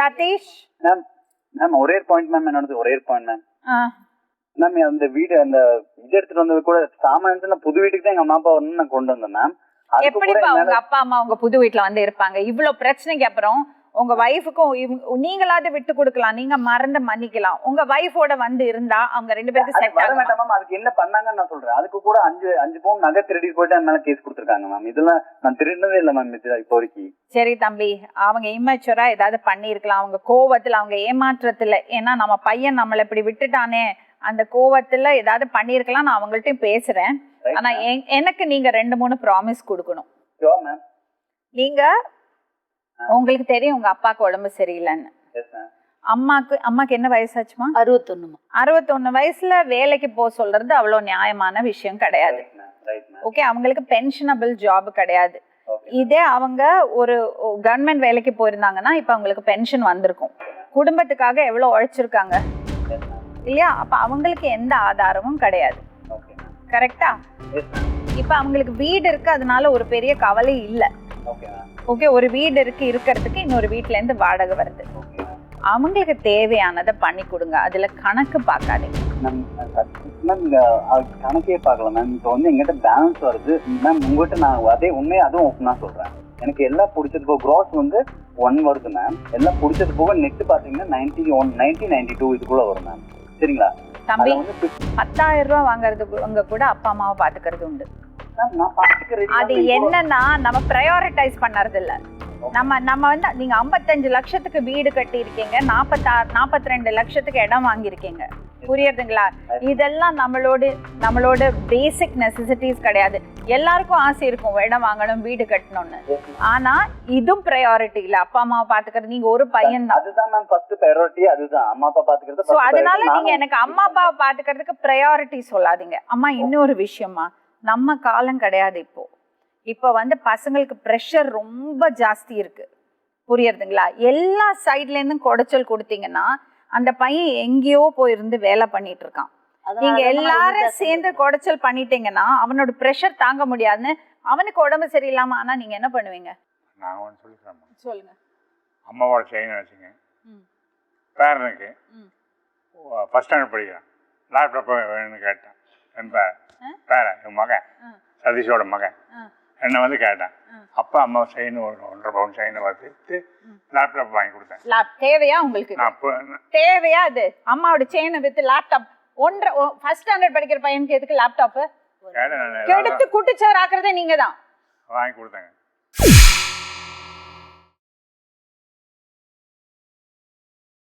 Satish ma'am ma'am ஒரே point ma'am என்னோடது ஒரே பாயிண்ட் மேம் மேம் அந்த வீடு அந்த இது எடுத்துட்டு வந்தது கூட சாமான் புது வீட்டுக்கு தான் எங்க அம்மா அப்பா வரணும்னு நான் கொண்டு வந்தேன் மேம் எப்படிப்பா உங்க என்னால- அப்பா அம்மா உங்க புது வீட்ல வந்து இருப்பாங்க? இவ்வளவு பிரச்சனைக்கு அப்புறம் உங்க வைஃபுக்கும் நீங்களாவது விட்டு கொடுக்கலாம். நீங்க மறந்து மன்னிக்கலாம். உங்க வைஃபோட வந்து இருந்தா அவங்க ரெண்டு பேருக்கு செட் ஆகும். மேம் அதுக்கு என்ன பண்ணாங்கன்னு நான் சொல்றேன். அதுக்கு கூட அஞ்சு அஞ்சு பவுன் நகை திருடி போயிட்டு என் மேல கேஸ் கொடுத்துருக்காங்க மேம் இதெல்லாம் நான் திருடினதே இல்லை மேம் இது இப்போ வரைக்கும். சரி தம்பி அவங்க இம்மெச்சூரா ஏதாவது பண்ணியிருக்கலாம். அவங்க கோவத்துல அவங்க ஏமாற்றத்துல. ஏன்னா நம்ம பையன் நம்மளை இப்படி விட்டுட்டானே. அந்த கோவத்துல ஏதாவது பண்ணியிருக்கலாம். நான் அவங்கள்ட்டயும் பேசுறேன். ஆனா என்- எனக்கு நீங்க ரெண்டு மூணு ப்ராமிஸ் கொடுக்கணும். நீங்க உங்களுக்கு தெரியும் உங்க அப்பாவுக்கு உடம்பு சரியில்லைன்னு. அம்மாக்கு அம்மாக்கு என்ன வயசாச்சுமா? அறுபத்தொன்னுமா அறுபத்தொன்னு வயசுல வேலைக்கு போக சொல்றது அவ்வளவு நியாயமான விஷயம் கிடையாது. ஓகே அவங்களுக்கு பென்ஷனபிள் ஜாப் கிடையாது. இதே அவங்க ஒரு கவர்மெண்ட் வேலைக்கு போயிருந்தாங்கன்னா இப்ப அவங்களுக்கு பென்ஷன் வந்திருக்கும். குடும்பத்துக்காக எவ்வளவு உழைச்சிருக்காங்க? இல்லையா? அப்ப அவங்களுக்கு எந்த ஆதாரமும் கிடையாது. கரெக்டா இப்ப அவங்களுக்கு வீடு இருக்கு அதனால ஒரு பெரிய கவலை இல்ல. ஓகே ஒரு வீடு இருக்கு இருக்கிறதுக்கு இன்னொரு வீட்ல இருந்து வாடகை வருது. அவங்களுக்கு தேவையானதை பண்ணி கொடுங்க. அதுல கணக்கு பார்க்காதீங்க. மேம் மேம் கணக்கே பார்க்கல மேம் இப்போ வந்து எங்கிட்ட பேலன்ஸ் வருது. மேம் உங்ககிட்ட நான் அதே உண்மையை அதுவும் ஓப்பனா சொல்றேன். எனக்கு எல்லாம் பிடிச்சது போக க்ராஸ் வந்து ஒன் வருது மேம் எல்லாம் பிடிச்சது போக நெட் பாத்தீங்கன்னா ninety one ninety ninety two இதுக்குள்ள வரும் மேம் சரிங்களா? தம்பி பத்தாயிரம் ரூபாய் வாங்குறது உங்க கூட அப்பா அம்மாவை பாத்துக்கிறது உண்டு அது என்னன்னா நம்ம ப்ரையாரிட்டைஸ் பண்ணறது இல்ல நம்ம நம்ம வந்து நீங்க 55 லட்சத்துக்கு வீடு கட்டி இருக்கீங்க நாற்பத்தாறு நாற்பத்தி ரெண்டு லட்சத்துக்கு இடம் வாங்கியிருக்கீங்க. புரியுதுங்களா இதெல்லாம் நம்மளோட நம்மளோட பேசிக் நெசசிட்டிஸ் கிடையாது. எல்லாருக்கும் ஆசை இருக்கும் இடம் வாங்கணும் வீடு கட்டணும்னு. ஆனா இதுவும் ப்ரையாரிட்டி இல்ல. அப்பா அம்மாவை பாத்துக்கிறது நீங்க ஒரு பையன் தான். அதுதான் மேம் ஃபர்ஸ்ட் ப்ரையாரிட்டி அதுதான். அம்மா அப்பா பாத்துக்கிறது சோ அதனால. நீங்க எனக்கு அம்மா அப்பாவை பாத்துக்கிறதுக்கு ப்ரையாரிட்டி சொல்லாதீங்க. அம்மா இன்னொரு விஷயமா நம்ம காலம் கிடையாது இப்போ. இப்போ வந்து பசங்களுக்கு ப்ரெஷர் ரொம்ப ஜாஸ்தி இருக்கு. புரியுறதுங்களா? எல்லா சைட்ல இருந்தும் குடைச்சல் கொடுத்தீங்கன்னா அந்த பையன் எங்கேயோ போயிருந்து வேலை பண்ணிட்டு இருக்கான். நீங்க எல்லாரும் சேர்ந்து குடைச்சல் பண்ணிட்டீங்கன்னா அவனோட ப்ரெஷர் தாங்க முடியாதுன்னு அவனுக்கு உடம்பு சரியில்லாம ஆனா நீங்க என்ன பண்ணுவீங்க? நான் ஒன்று சொல்லிக்கிறேன் சொல்லுங்க. அம்மாவோட செய்யணும் வச்சுங்க ம். பேரனுக்கு ம். ஃபஸ்ட் ஸ்டாண்டர்ட் படிக்கிறான். லேப்டாப் வேணும்னு கேட்டேன். என் ஆ? பேரன் என் மகன். சதீஷோட மகன். என்னை வந்து கேட்டேன். அப்பா அம்மா செயின் ஒரு ஒன்றரை பவுன் செயினை வச்சுட்டு லேப்டாப் வாங்கி கொடுத்தேன். தேவையா உங்களுக்கு? தேவையா அது? அம்மாவோட செயினை வித்து லேப்டாப் ஒன்றரை ஃபர்ஸ்ட் ஸ்டாண்டர்ட் படிக்கிற பையனுக்கு எதுக்கு லேப்டாப் கேட்டேன் நான் கெடுத்து குட்டிச்சவர் ஆக்குறதே நீங்க தான் வாங்கி கொடுத்தேங்க.